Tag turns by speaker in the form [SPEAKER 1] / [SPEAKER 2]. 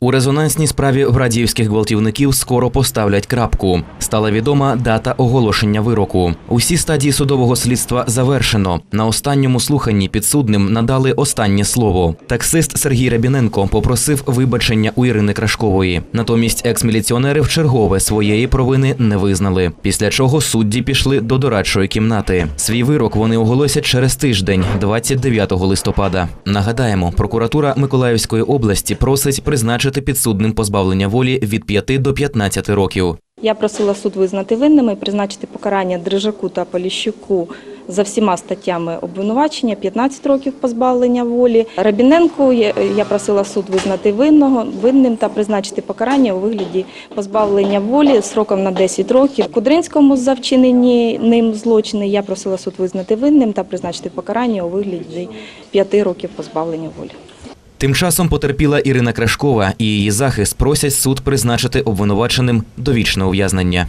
[SPEAKER 1] У резонансній справі врадіївських гвалтівників скоро поставлять крапку. Стала відома дата оголошення вироку. Усі стадії судового слідства завершено. На останньому слуханні підсудним надали останнє слово. Таксист Сергій Рябіненко попросив вибачення у Ірини Крашкової. Натомість екс-міліціонери вчергове своєї провини не визнали. Після чого судді пішли до дорадчої кімнати. Свій вирок вони оголосять через тиждень, 29 листопада. Нагадаємо, прокуратура Миколаївської області просить призначити підсудним позбавлення волі від 5 до 15 років.
[SPEAKER 2] Я просила суд визнати винними і призначити покарання Дрижаку та Поліщуку за всіма статтями обвинувачення 15 років позбавлення волі. Рабіненку я просила суд визнати винного винним та призначити покарання у вигляді позбавлення волі сроком на 10 років. Кудринському за вчинені ним злочини я просила суд визнати винним та призначити покарання у вигляді 5 років позбавлення волі.
[SPEAKER 1] Тим часом потерпіла Ірина Крашкова і її захист просять суд призначити обвинуваченим довічне ув'язнення.